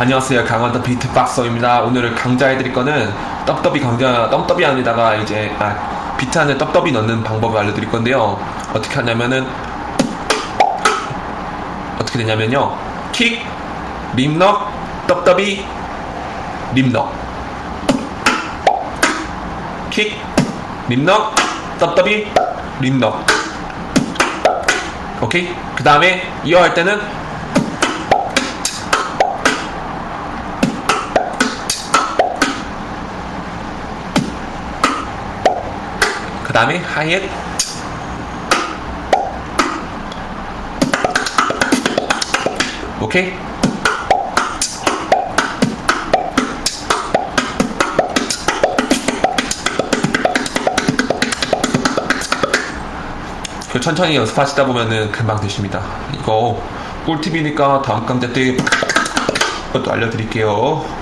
안녕하세요. 강원도 비트박서입니다. 오늘 강좌해드릴 거는 떡더비 강좌 떡더비 안에다가 이제 아, 비트 안에 떡더비 넣는 방법을 알려드릴 건데요. 어떻게 하냐면은 어떻게 되냐면요. 킥 림넉 떡더비 림넉. 킥 림넉 떡더비 림넉. 오케이? 그 다음에 이어 할 때는 그 다음에 하이햇 오케이. 그 천천히 연습하시다 보면은 금방 되십니다. 이거 꿀팁이니까 다음 강좌 때 그것도 알려드릴게요